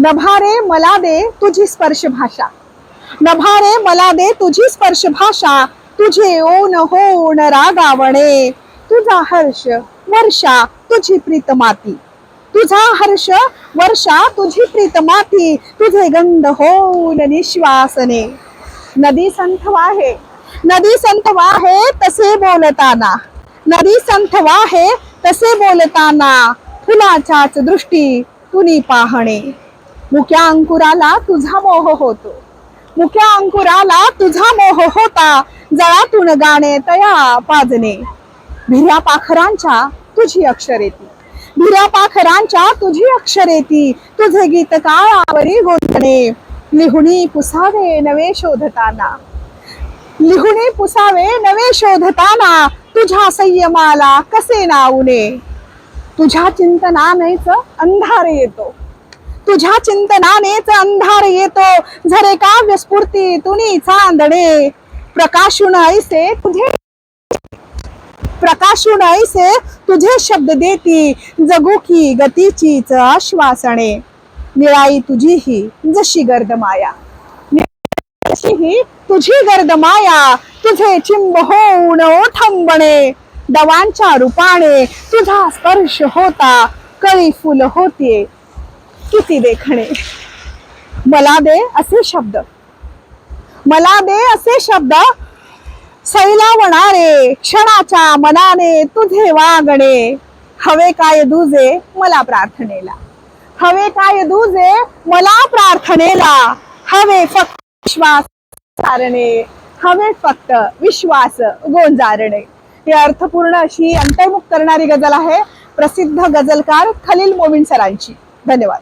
नभारे मला दे तुझी स्पर्श भाषा नभारे मला दे तुझी स्पर्श भाषा तुझे ओन होण रागावणे. तुझा हर्ष वर्षा तुझी प्रीत माती तुझा हर्ष वर्षा तुझी प्रीत माती तुझे गंध होऊन निश्वासने. नदी संथ वाहे. नदी संथ वाहे तसे बोलताना. नदी संथ वाहे तसे बोलताना. फुलाच्याच दृष्टी तुनी पाहणे. मुक्या अंकुराला तुझा मोह होतो. मुक्या अंकुराला तुझा मोह होता. जळातून गाणे तया पाजणे. भिऱ्या पाखरांच्या तुझी अक्षरेती. भिऱ्या पाखरांच्या तुझी अक्षरेती. तुझे गीत काळावरी गोंधणे. लिहुणी पुसावे नवे शोधताना. लिहुणी पुसावे नवे शोधताना तुझ्या संयमाला कसे नावने? तुझ्या चिंतनानेच अंधार येतो. तुझ्या चिंतनानेच अंधार येतो. झरे काव्य स्फूर्ती तुनी चांदणे. प्रकाशून ऐसे तुझे प्रकाशून ऐसे तुझे शब्द देती. जगू की गतीचीच आश्वासने निळाई तुझी ही जशी गर्द माया. जशी ही तुझी गर्द माया. तुझे चिंब होऊन ओठंबणे. दवांच्या रूपाने तुझा स्पर्श होता. कळी फुल होते. किती देखणे मला दे असे शब्द. मला दे असे शब्द. सैलावणारे क्षणाच्या मनाने तुझे वागणे. हवे काय दुजे मला प्रार्थनेला. हवे काय दुजे मला प्रार्थनेला. हवे फक्त विश्वास सारणे. हवे फक्त विश्वास गोंजारणे. ही अर्थपूर्ण अशी अंतर्मुख करणारी गजल आहे. प्रसिद्ध गजलकार खलील मोमीन सरांची. धन्यवाद.